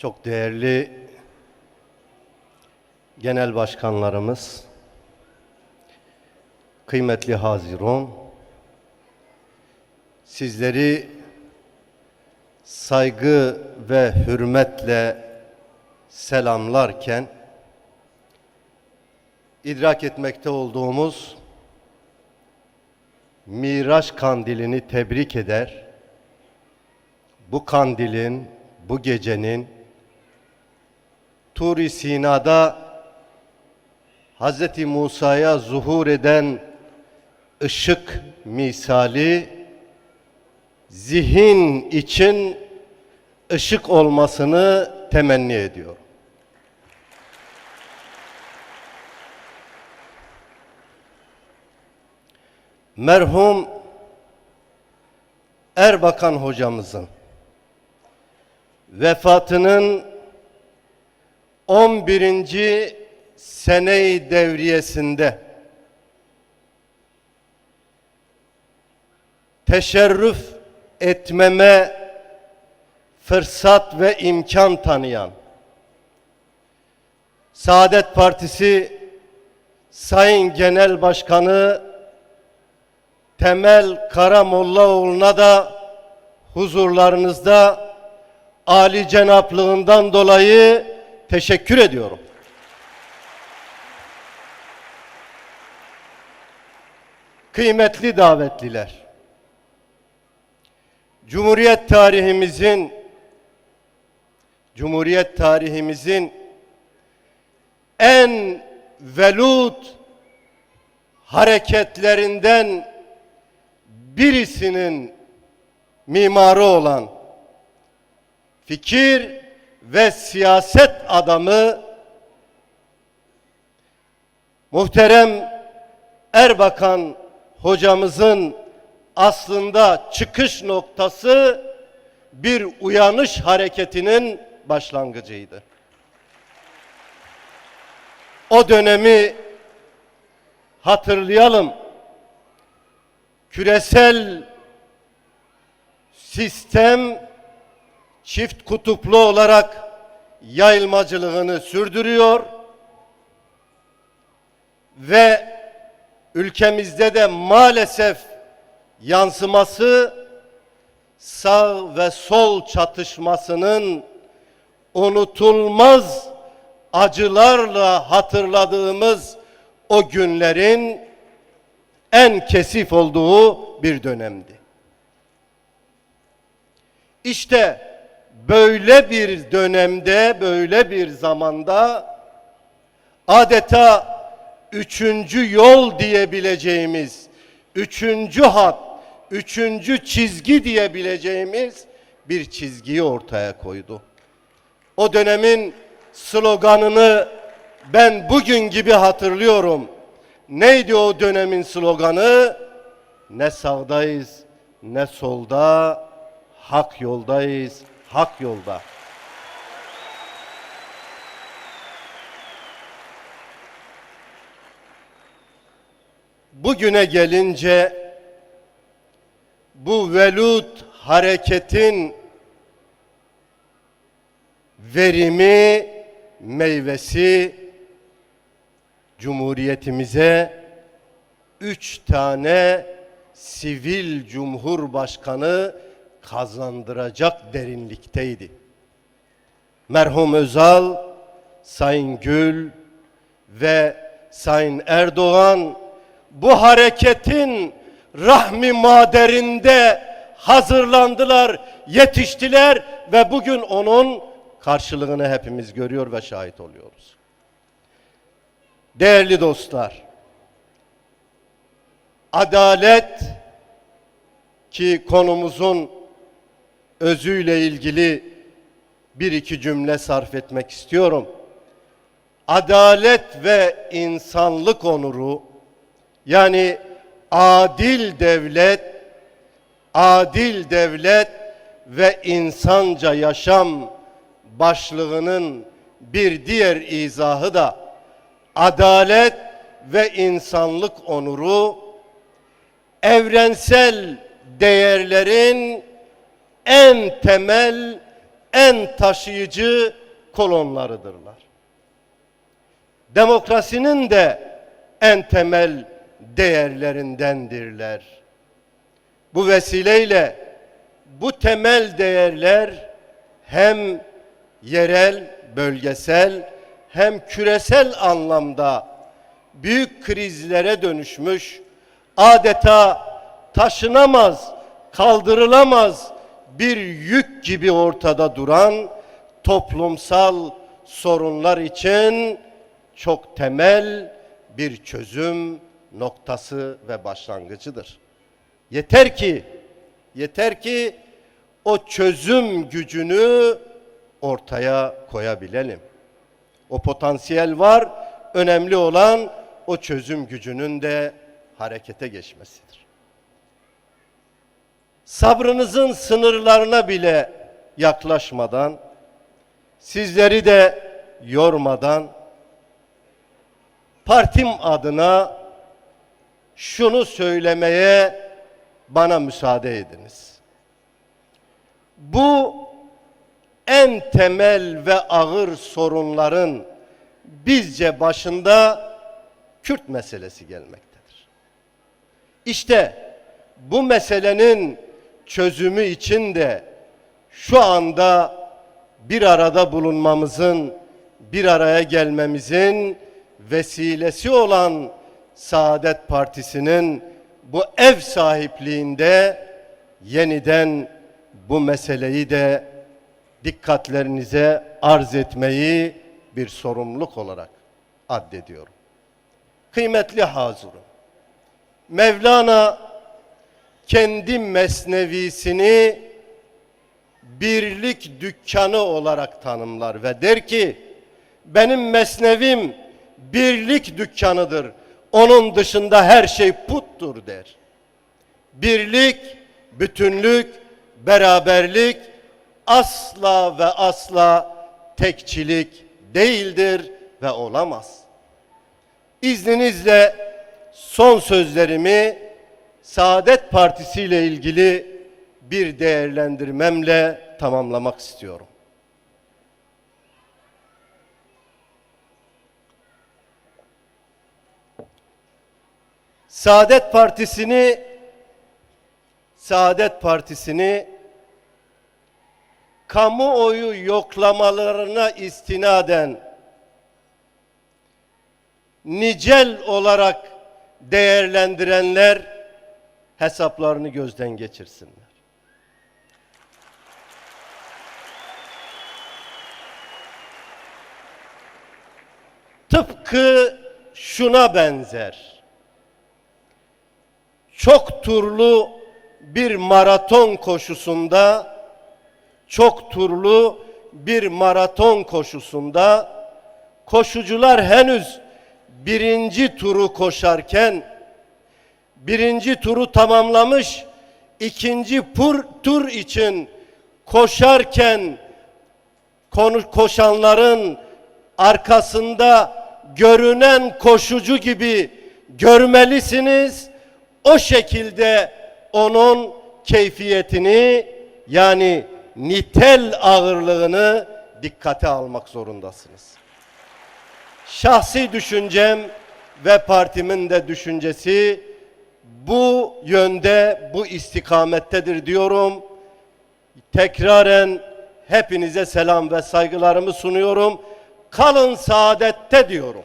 Çok değerli genel başkanlarımız, kıymetli Haziron, sizleri saygı ve hürmetle selamlarken idrak etmekte olduğumuz Miraç kandilini tebrik eder. Bu kandilin, bu gecenin Tur-i Sina'da Hz. Musa'ya zuhur eden ışık misali zihin için ışık olmasını temenni ediyor. Merhum Erbakan hocamızın vefatının 11. seneyi devriyesinde teşerrüf etmeme fırsat ve imkan tanıyan Saadet Partisi Sayın Genel Başkanı Temel Karamollaoğlu'na da huzurlarınızda Ali Cenaplığından dolayı teşekkür ediyorum. Kıymetli davetliler, Cumhuriyet tarihimizin Cumhuriyet tarihimizin en velut hareketlerinden birisinin mimarı olan fikir ve siyaset adamı muhterem Erbakan hocamızın aslında çıkış noktası bir uyanış hareketinin başlangıcıydı. O dönemi hatırlayalım. Küresel sistem çift kutuplu olarak yayılmacılığını sürdürüyor ve ülkemizde de maalesef yansıması sağ ve sol çatışmasının unutulmaz acılarla hatırladığımız o günlerin en kesif olduğu bir dönemdi. İşte böyle bir dönemde, böyle bir zamanda adeta üçüncü yol diyebileceğimiz, üçüncü hat, üçüncü çizgi diyebileceğimiz bir çizgiyi ortaya koydu. O dönemin sloganını ben bugün gibi hatırlıyorum. Neydi o dönemin sloganı? Ne sağdayız ne solda, hak yoldayız, hak yolda. Bugüne gelince bu velut hareketin verimi, meyvesi Cumhuriyetimize üç tane sivil cumhurbaşkanı kazandıracak derinlikteydi. Merhum Özal, Sayın Gül ve Sayın Erdoğan bu hareketin rahmi maderinde hazırlandılar, yetiştiler ve bugün onun karşılığını hepimiz görüyor ve şahit oluyoruz. Değerli dostlar, adalet ki konumuzun özüyle ilgili bir iki cümle sarf etmek istiyorum. Adalet ve insanlık onuru yani adil devlet, adil devlet ve insanca yaşam başlığının bir diğer izahı da adalet ve insanlık onuru evrensel değerlerin en temel en taşıyıcı kolonlarıdırlar. Demokrasinin de en temel değerlerindendirler. Bu vesileyle bu temel değerler hem yerel, bölgesel hem küresel anlamda büyük krizlere dönüşmüş, adeta taşınamaz, kaldırılamaz bir yük gibi ortada duran toplumsal sorunlar için çok temel bir çözüm noktası ve başlangıcıdır. Yeter ki yeter ki o çözüm gücünü ortaya koyabilelim. O potansiyel var. Önemli olan o çözüm gücünün de harekete geçmesidir. Sabrınızın sınırlarına bile yaklaşmadan, sizleri de yormadan, partim adına şunu söylemeye bana müsaade ediniz. Bu en temel ve ağır sorunların bizce başında Kürt meselesi gelmektedir. İşte bu meselenin çözümü için de şu anda bir arada bulunmamızın, bir araya gelmemizin vesilesi olan Saadet Partisi'nin bu ev sahipliğinde yeniden bu meseleyi de dikkatlerinize arz etmeyi bir sorumluluk olarak addediyorum. Kıymetli hazırım. Mevlana kendi mesnevisini birlik dükkanı olarak tanımlar ve der ki benim mesnevim birlik dükkanıdır. Onun dışında her şey puttur der. Birlik, bütünlük, beraberlik asla ve asla tekçilik değildir ve olamaz. İzninizle son sözlerimi Saadet Partisi ile ilgili bir değerlendirmemle tamamlamak istiyorum. Saadet Partisi'ni Saadet Partisi'ni kamuoyu yoklamalarına istinaden nicel olarak değerlendirenler hesaplarını gözden geçirsinler. Tıpkı şuna benzer. Çok turlu bir maraton koşusunda çok turlu bir maraton koşusunda koşucular henüz birinci turu koşarken birinci turu tamamlamış ikinci pur, tur için koşarken koşanların arkasında görünen koşucu gibi görmelisiniz. O şekilde onun keyfiyetini yani nitel ağırlığını dikkate almak zorundasınız. Şahsi düşüncem ve partimin de düşüncesi bu yönde, bu istikamettedir diyorum. Tekraren hepinize selam ve saygılarımı sunuyorum. Kalın saadette diyorum.